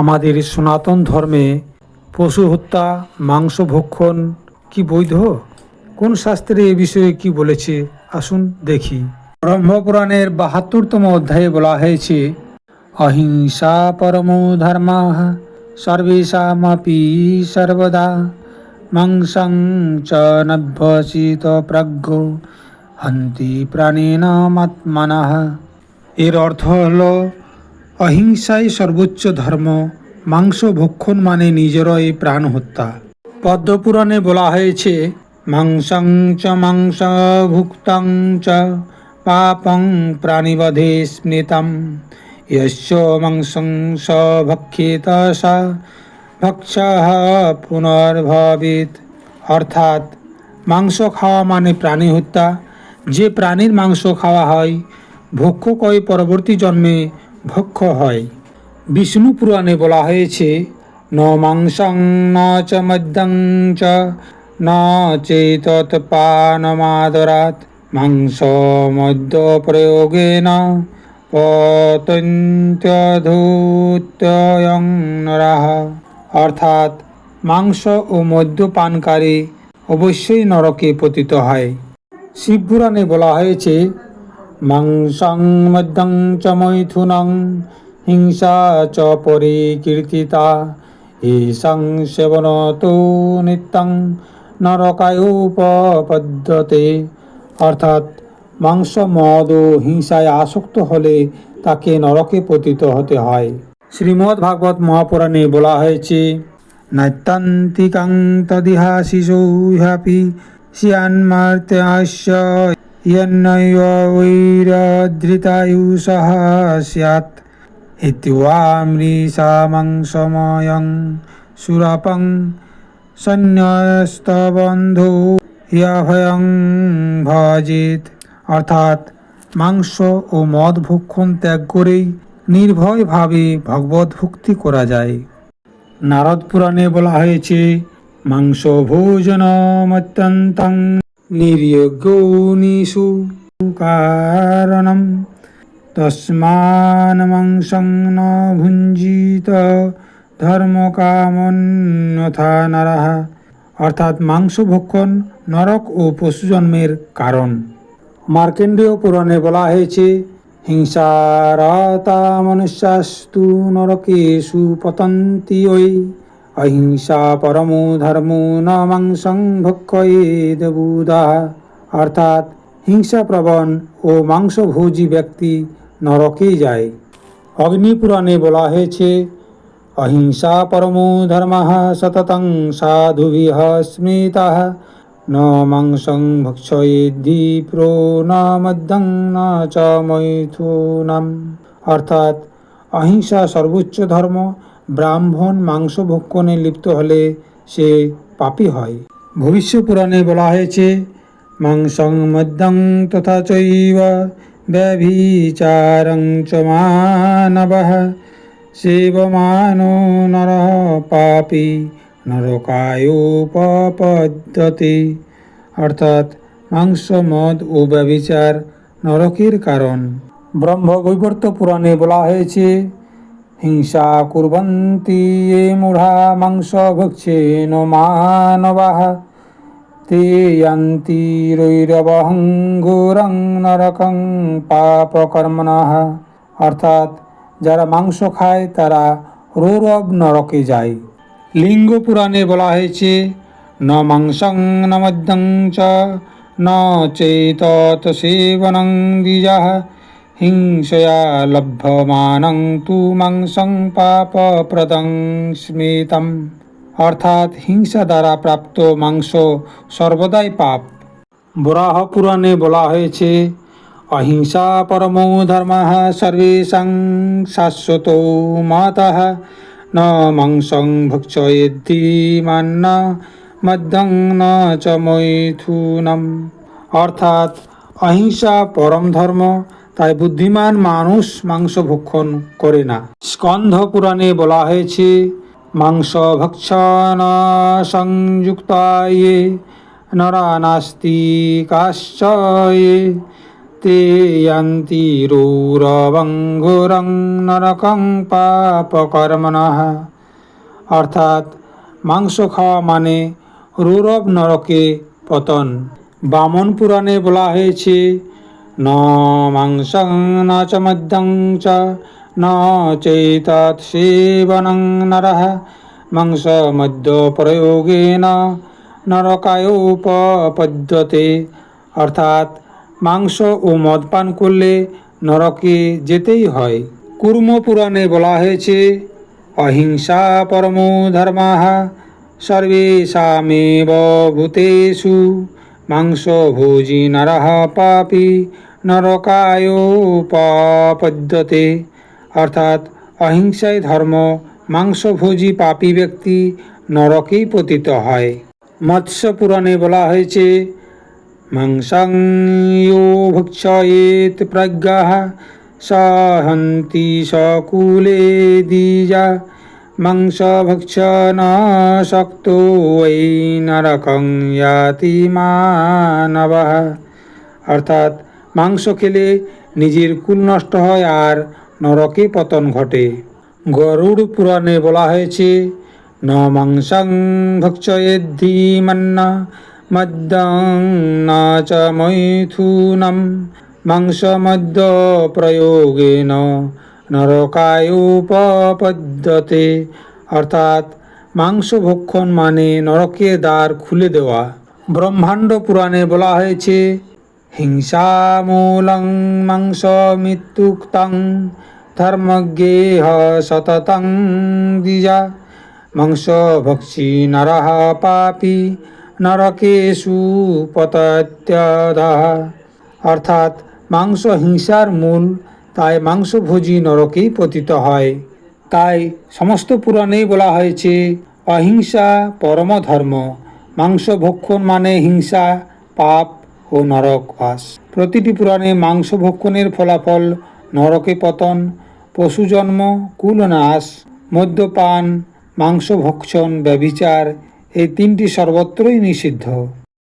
আমাদের সনাতন ধর্মে পশু হত্যা, মাংস ভক্ষণ কি বৈধ? কোন শাস্ত্রে এ বিষয়ে কি বলেছে? আসুন দেখি। ব্রহ্মপুরাণের বাহাত্তরতম অধ্যায়ে বলা হয়েছে, অহিংসা পরমো ধর্ম সর্বেশামপি সর্বদা, মাংসং চ নভ্যসিত প্রজ্ঞ, হন্তি প্রাণেন মাত্মনঃ এর অর্থ হল অহিংসাই সর্বোচ্চ ধর্ম মাংস ভক্ষণ মানে নিজেরই প্রাণ হত্যা পদ্মপুরাণে বলা হয়েছে, মাংসং চ মাংস ভুক্তং চ পাপং প্রাণীবধে স্মৃতম। ইয়শ মাংসং স ভক্ষিত স ভক্ষ পুনর্ভাবিত। অর্থাৎ, মাংস খাওয়া মানে প্রাণী হত্যা যে প্রাণীর মাংস খাওয়া হয় ভক্ষ ওই পরবর্তী জন্মে ভক্ষ হয়। বিষ্ণু পুরাণে বলা হয়েছে, ন মাংসং, ন চ মদ্যং চ, ন চেতৎ পানমাদরাত মাংস মদ্য প্রয়োগেন পতন্ত্যধূত্যয়ং নরাহ অর্থাৎ, মাংস ও মদ্যপানকারী অবশ্যই নরকে পতিত হয়। শিবপুরাণে বলা হয়েছে মাংসং মদ্যং চ মৈথুনং হিংসা চ পরিকীর্তিতা, ঈশং সেবন তো নিত্যং নরকায়োপপদ্যতে অর্থাৎ মাংস মদ ও হিংসায় আসক্ত হলে তাকে নরকে পতিত হতে হয়। শ্রীমদ্ ভাগবত মহাপুরাণে বলা হয়েছে নৈতান্তিকাং তদিহাশিষৌহাপি স্যান্মার্ত্যাস্য ইয়ন্নৈব বৈরধৃতায়ুষः স্যাৎ ইত্যুয়ামৃষা মাংসময়ং সুরাপং সন্ন্যস্তবন্ধু ইয়াভয়ং ভজিত অর্থাৎ মাংস ও মদ ভক্ষণ ত্যাগ করেই নির্ভয়ভাবে ভগবত ভক্তি করা যায়। নারদ পুরাণে বলা হয়েছে মাংস ভোজনমত্যন্তং কারণম তস্মান মাংসং ন ভুঞ্জিত ধর্মকামন্যথা নারাহ অর্থাৎ মাংস ভক্ষণ নরক ও পশুজন্মের কারণ। মার্কেন্ডীয় পুরাণে বলা হয়েছে, হিংসারতা মনুষ্যাস্তু নরকেষু পতন্তি ওই। অহিংসা পরমো ধর্ম ন মাংসং অর্থাৎ হিংসাপ্রবণ ও মাংসভোজী ব্যক্তি নরকে যায়। অগ্নিপুরাণে বলা হয়েছে, অহিংসা পরমো ধর্ম সততং সাধুভিः স্মৃতः ন মাংসং ভক্ষয়েদ্ধি প্রো ন অর্থাৎ অহিংসা সর্বোচ্চ ধর্ম ব্রাহ্মণ মাংস ভক্ষণে লিপ্ত হলে সে পাপী হয়। ভবিষ্য পুরাণে বলা হয়েছে মাংসং মদ্যং তথা চৈব ব্যভিচারং চ মানবः সেবমানো নর পাপী নরকায়োপপদ্যতে। অর্থাৎ মাংস, মদ ও ব্যবিচার নরকের কারণ। ব্রহ্মবৈবর্ত পুরাণে বলা হয়েছে হিংসা কুর্বন্তি, এ মূঢ়া মাংস ভক্ষেন মানবাः তে ইয়ান্তি রৈরবহং ঘোরং নরকং পাপকর্মণः অর্থাৎ যারা মাংস খায়, তারা রৌরব নরকে যায়। লিঙ্গ পুরাণে বলা হয়েছে, ন মাংসং ন মদ্যং চ, ন চেতত সেবনং দ্বিজः হিংসয়া লভ্যমানং তু মাংসং পাপপ্রদং স্মৃতম অর্থাৎ হিংসা দ্বারা প্রাপ্ত মাংস সর্বদাই পাপ বরাহ পুরাণে বলা হয়েছে অহিংসা পরমো ধর্ম সর্বেষাং শাশ্বত মাতः ন মাংসং ভক্ষয়েদ্ধি মান্ন মদ্যং ন চ মৈথুনম অর্থাৎ অহিংসা পরম ধর্ম তাই বুদ্ধিমান মানুষ মাংস ভক্ষণ করে না। স্কন্ধ পুরাণে বলা হয়েছে, মাংস ভক্ষণ সংযুক্তায়ে নরা অর্থাৎ, মাংস খাওয়া মানে রৌরব নরকে পতন। বামন পুরাণে বলা হয়েছে ন মাংসং ন চ মদ্যং চ ন চৈতৎ সেবনং নরঃ মাংস মদ্য প্রয়োগেন নরকায় উপপদ্যতে অর্থাৎ মাংস ও মদ পান করলে নরকে যেতেই হয় কুর্ম পুরাণে বলা হয়েছে অহিংসা পরমো ধর্ম সর্বেশামেব ভূতেষু মাংস ভোজি নরহ পাপি নরকায়োপপদ্যতে অর্থাৎ অহিংসায় ধর্ম মাংসভোজী পাপী ব্যক্তি নরকেই পতিত হয়। মৎস্য পুরাণে বলা হয়েছে, মাংসাং ভক্ষয়েত প্রজ্ঞা সহন্তি সকুলে দ্বিজা। মাংস ভক্ষণ শক্তো ওই নরকং ইয়াতি মানব। অর্থাৎ মাংস খেলে নিজের কুল নষ্ট হয় আর নরকে পতন ঘটে। গরুড় পুরাণে বলা হয়েছে, ন মাংসং ভক্ষয়েদ্ধীমন্ন মদ্যং না চ মৈথুনম। মাংস মদ্য প্রয়োগেন নরকায়োপপদ্যতে। অর্থাৎ মাংস ভক্ষণ মানে নরকে দ্বার খুলে দেওয়া। ব্রহ্মাণ্ড পুরাণে বলা হয়েছে হিংসা মূলং মাংস মৃত্যুক্তং ধর্মজ্ঞেহ সততং দ্বিজা। মাংস ভক্ষী নরহ পাপি নরকেশু পতত্যদহ অর্থাৎ মাংস হিংসার মূল তাই মাংসভোজী নরকেই পতিত হয়। তাই সমস্ত পুরাণেই বলা হয়েছে, অহিংসা পরম ধর্ম মাংস ভক্ষণ মানে হিংসা, পাপ ও নরক বাস। প্রতিটি পুরাণে মাংস ভক্ষণের ফলাফল নরকে পতন, পশুজন্ম, কুলনাশ, মদ্যপান মাংস ভক্ষণ ব্যভিচার, এই তিনটি সর্বত্রই নিষিদ্ধ।